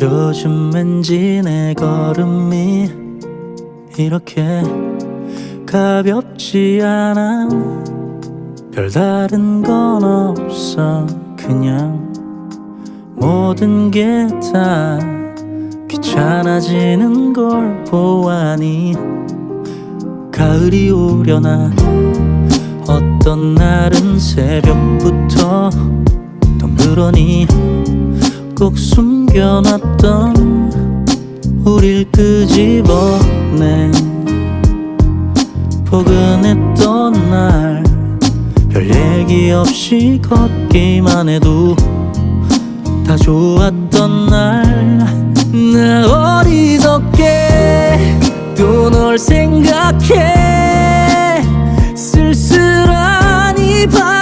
요즘 왠지 내 걸음이 이렇게 가볍지 않아. 별다른 건 없어. 그냥 모든 게 다 귀찮아지는 걸 보아니. 가을이 오려나? 어떤 날은 새벽부터 덩그러니? 꼭 숨겨놨던 우릴 끄집어내. 포근했던 날 별 얘기 없이 걷기만 해도 다 좋았던 날. 나 어리석게 또 널 생각해. 쓸쓸한 이밤